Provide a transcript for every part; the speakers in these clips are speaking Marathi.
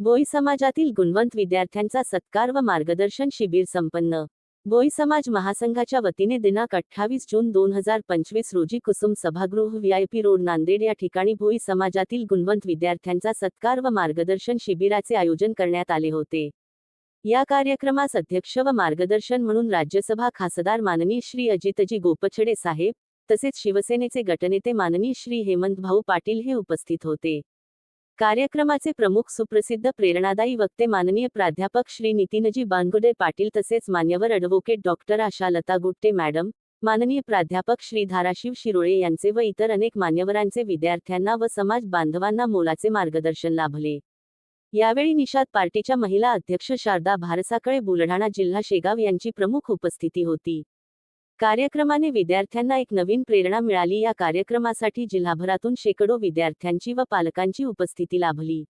भोई समाजातील गुणवंत विद्यार्थ्यांचा सत्कार व मार्गदर्शन शिबिर संपन्न. भोई समाज महासंघाच्या वतीने दिनांक अठ्ठावीस जून दोन हजार पंचवीस रोजी कुसुम सभागृह व्हीआयपी रोड नांदेड या ठिकाणी भोई समाजातील गुणवंत विद्यार्थ्यांचा सत्कार व मार्गदर्शन शिबिराचे आयोजन करण्यात आले होते. या कार्यक्रमास अध्यक्ष व मार्गदर्शन म्हणून राज्यसभा खासदार माननीय श्री अजितजी गोपछडे साहेब तसेच शिवसेनेचे गटनेते माननीय श्री हेमंत भाऊ पाटील हे उपस्थित होते. कार्यक्रमाचे प्रमुख सुप्रसिद्ध प्रेरणादायी वक्ते माननीय प्राध्यापक श्री नितीनजी बानगुडे पाटील तसेच मान्यवर advocate doctor Asha Lata Gutte madam माननीय प्राध्यापक श्री धाराशिव शिरोळे यांचे व इतर अनेक मान्यवरांचे विद्यार्थ्यांना व समाज बांधवांना मोलाचे मार्गदर्शन लाभले. यावेळी निषाद पार्टीच्या महिला अध्यक्ष शारदा भारसाकळे बुलढाणा जिल्हा शेगाव यांची प्रमुख उपस्थिती होती. कार्यक्रमाने विद्यार्थ्यांना एक नवीन प्रेरणा मिळाली. या कार्यक्रमासाठी जिल्हाभरातून शेकडो विद्यार्थ्यांची व पालकांची उपस्थिती लाभली.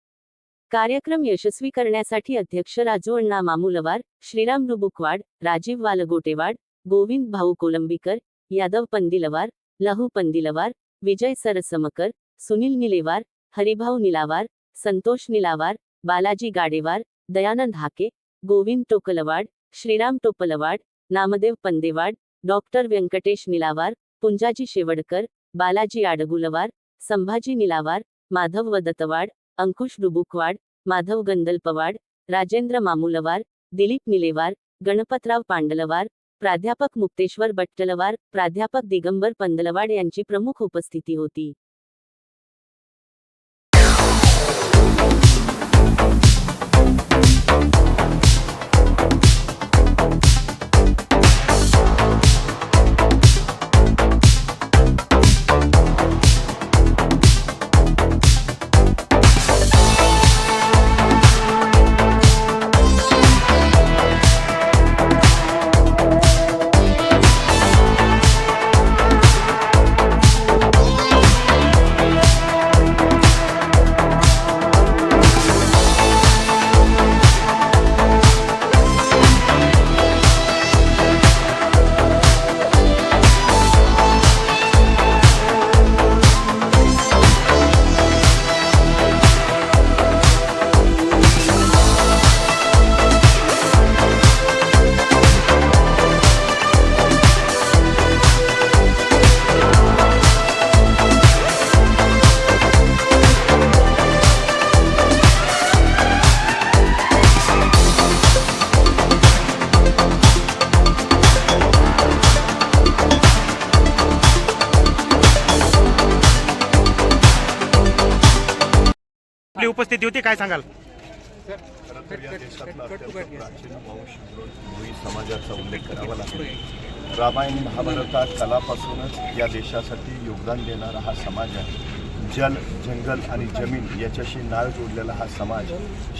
कार्यक्रम यशस्वी करण्यासाठी अध्यक्ष राजू अण्णा मामुलवार श्रीराम रुबुकवाड राजीव वालगोटेवाड गोविंद भाऊ कोलंबीकर यादव पंदिलवार लहू पंदिलवार विजय सरसमकर सुनील निलेवार हरिभाऊ निलावार संतोष निलावार बालाजी गाडेवार दयानंद हाके गोविंद टोकलवाड श्रीराम टोपलवाड नामदेव पंदेवाड डॉक्टर व्यंकटेश निलावार पुंजाजी शेवडकर बालाजी आडगुलवार संभाजी निलावार माधव वदतवाड अंकुश डुबुकवाड माधव गंदलपवाड राजेंद्र मामुलवार दिलीप निलेवार गणपतराव पांडलवार प्राध्यापक मुक्तेश्वर बट्टलवार प्राध्यापक दिगंबर पंदलवाड यांची प्रमुख उपस्थिती होती. उपस्थिती होती काय सांगाल? तर या देशातला अत्यंत प्राचीन वंश भोई समाजाचा उल्लेख करावा लागतो रामायण महाभारतात कलापासूनच या देशासाठी योगदान देणारा हा समाज आहे. जल जंगल आणि जमीन याच्याशी नाळ जोडलेला हा समाज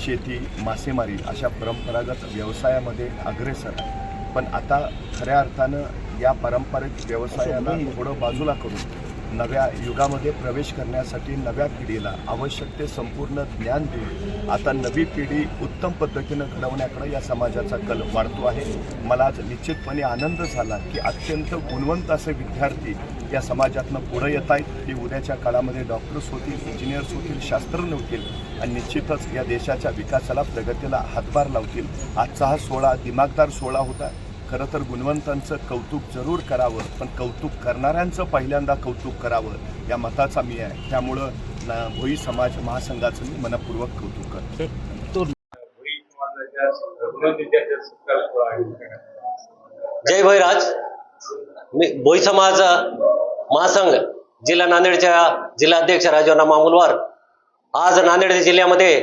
शेती मासेमारी अशा परंपरागत व्यवसायामध्ये अग्रेसर आहे. पण आता खऱ्या अर्थानं या पारंपरिक व्यवसायाला थोडं बाजूला करून नव्या युगामध्ये प्रवेश करण्यासाठी नव्या पिढीला आवश्यक ते संपूर्ण ज्ञान देऊन आता नवी पिढी उत्तम पद्धतीनं घडवण्याकडे या समाजाचा कल वाढतो आहे. मला आज निश्चितपणे आनंद झाला की अत्यंत गुणवंत असे विद्यार्थी या समाजातनं पुढं येत आहेत. ते उद्याच्या काळामध्ये डॉक्टर्स होतील इंजिनियर्स होतील शास्त्रज्ञ होतील आणि निश्चितच या देशाच्या विकासाला प्रगतीला हातभार लावतील. आजचा हा सोहळा दिमागदार सोहळा होता. खरं तर गुणवंतांचं कौतुक जरूर करावं पण कौतुक करणाऱ्यांचं पहिल्यांदा कौतुक करावं या मताचा मी आहे. त्यामुळं भोई समाज महासंघाचं मी मनपूर्वक कौतुक करतो जय भैराज मी भोई समाज महासंघ जिल्हा नांदेडच्या जिल्हाध्यक्ष राजीवना मामुलवार. आज नांदेड जिल्ह्यामध्ये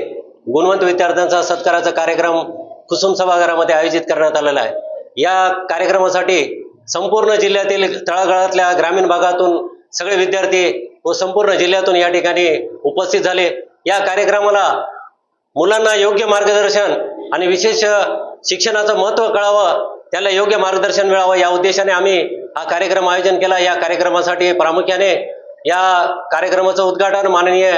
गुणवंत विद्यार्थ्यांचा सत्काराचा कार्यक्रम कुसुम सभागृहामध्ये आयोजित करण्यात आलेला आहे. या कार्यक्रमासाठी संपूर्ण जिल्ह्यातील तळागाळातल्या ग्रामीण भागातून सगळे विद्यार्थी व संपूर्ण जिल्ह्यातून या ठिकाणी उपस्थित झाले. या कार्यक्रमाला मुलांना योग्य मार्गदर्शन आणि विशेष शिक्षणाचं महत्त्व कळावं त्याला योग्य मार्गदर्शन मिळावं या उद्देशाने आम्ही हा कार्यक्रम आयोजन केला. या कार्यक्रमासाठी प्रामुख्याने या कार्यक्रमाचं उद्घाटन माननीय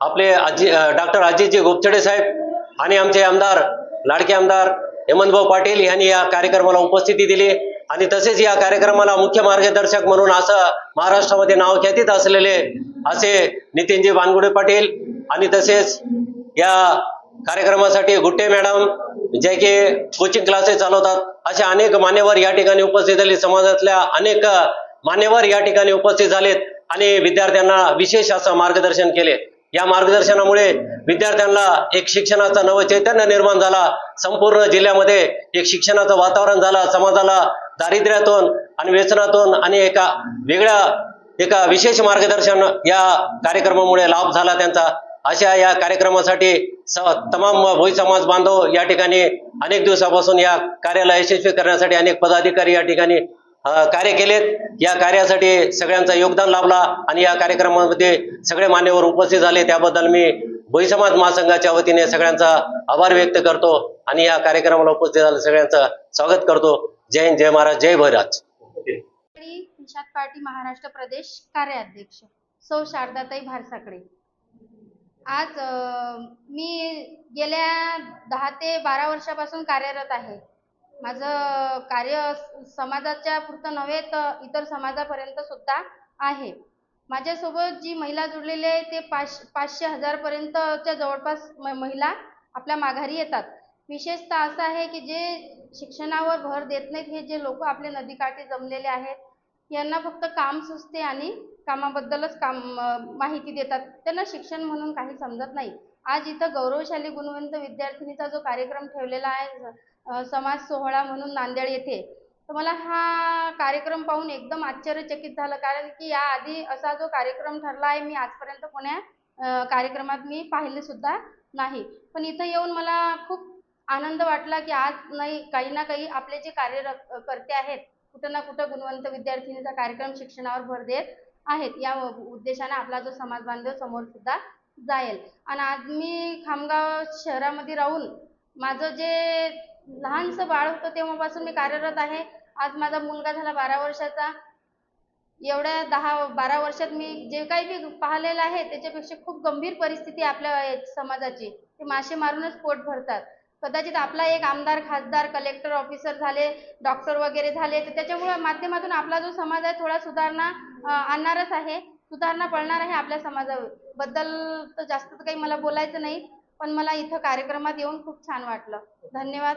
आपले आजी डॉक्टर अजितजी गोपचडे साहेब आणि आमचे आमदार लाडके आमदार हेमंतभाऊ पाटील यांनी या कार्यक्रमाला उपस्थिती दिली आणि तसेच या कार्यक्रमाला मुख्य मार्गदर्शक म्हणून असं महाराष्ट्रामध्ये नाव ख्यातीत असलेले असे नितीनजी बानगुडे पाटील आणि तसेच या कार्यक्रमासाठी गुट्टे मॅडम जे की कोचिंग क्लासेस चालवतात असे अनेक मान्यवर या ठिकाणी उपस्थित झाले. समाजातल्या अनेक मान्यवर या ठिकाणी उपस्थित झालेत आणि विद्यार्थ्यांना विशेष असं मार्गदर्शन केले. या मार्गदर्शनामुळे विद्यार्थ्यांना एक शिक्षणाचं नव चैतन्य निर्माण झाला. संपूर्ण जिल्ह्यामध्ये एक शिक्षणाचं वातावरण झालं. समाजाला दारिद्र्यातून आणि व्यसनातून आणि एका वेगळ्या एका विशेष मार्गदर्शन या कार्यक्रमामुळे लाभ झाला त्यांचा. अशा या कार्यक्रमासाठी स- तमाम भोई समाज बांधव या ठिकाणी अनेक दिवसापासून या कार्याला यशस्वी करण्यासाठी अनेक पदाधिकारी या ठिकाणी कार्य केलेत. या कार्यासाठी सगळ्यांचा योगदान लाभला आणि या कार्यक्रमामध्ये सगळे मान्यवर उपस्थित झाले. त्याबद्दल मी बहिसमाज महासंघाच्या वतीने सगळ्यांचा आभार व्यक्त करतो आणि या कार्यक्रमाला उपस्थित झाले सगळ्यांचं स्वागत करतो. जय हिंद जय महाराज जय भैराज निषाद पार्टी महाराष्ट्र प्रदेश कार्याध्यक्ष सौ शारदाताई भारसाकडे. आज मी गेल्या दहा ते बारा वर्षापासून कार्यरत आहे. माझं कार्य समाजाच्या पुरतं नव्हे तर इतर समाजापर्यंत सुद्धा आहे. माझ्यासोबत जी महिला जुळलेली आहे ते पाच पाचशे हजारपर्यंतच्या जवळपास म महिला आपल्या माघारी येतात. विशेषतः असं आहे की जे शिक्षणावर भर देत नाहीत हे जे लोक आपले नदीकाठी जमलेले आहेत यांना फक्त काम सुचते आणि कामाबद्दलच काम माहिती देतात. त्यांना शिक्षण म्हणून काही समजत नाही. आज इथं गौरवशाली गुणवंत विद्यार्थिनीचा जो कार्यक्रम ठेवलेला आहे समाज सोहळा म्हणून नांदेड येथे तर मला हा कार्यक्रम पाहून एकदम आश्चर्यचकित झालं. कारण की याआधी असा जो कार्यक्रम ठरला आहे मी आजपर्यंत कोण्या कार्यक्रमात मी पाहिलेसुद्धा नाही. पण इथं येऊन मला खूप आनंद वाटला की आज नाही काही ना काही आपले जे कार्य करते आहेत कुठं ना कुठं गुणवंत विद्यार्थिनीचा कार्यक्रम शिक्षणावर भर देत आहेत. या उद्देशाने आपला जो समाज बांधव समोर सुद्धा जाईल आणि आज मी खामगाव शहरामध्ये राहून माझं जे लहानसं बाळ होतं तेव्हापासून मी कार्यरत आहे. आज माझा मुलगा झाला बारा वर्षाचा. एवढ्या दहा बारा वर्षात मी जे काही बी पाहिलेलं आहे त्याच्यापेक्षा खूप गंभीर परिस्थिती आहे आपल्या समाजाची. ते मासे मारूनच पोट भरतात. कदाचित आपला एक आमदार खासदार कलेक्टर ऑफिसर झाले डॉक्टर वगैरे झाले तर त्याच्यामुळे माध्यमातून आपला जो समाज आहे थोडा सुधारणा आणणारच आहे. सुधारणा पडणार आहे आपल्या समाजाबद्दल तर जास्त तर काही मला बोलायचं नाही पण मला इथं कार्यक्रमात येऊन खूप छान वाटलं. धन्यवाद.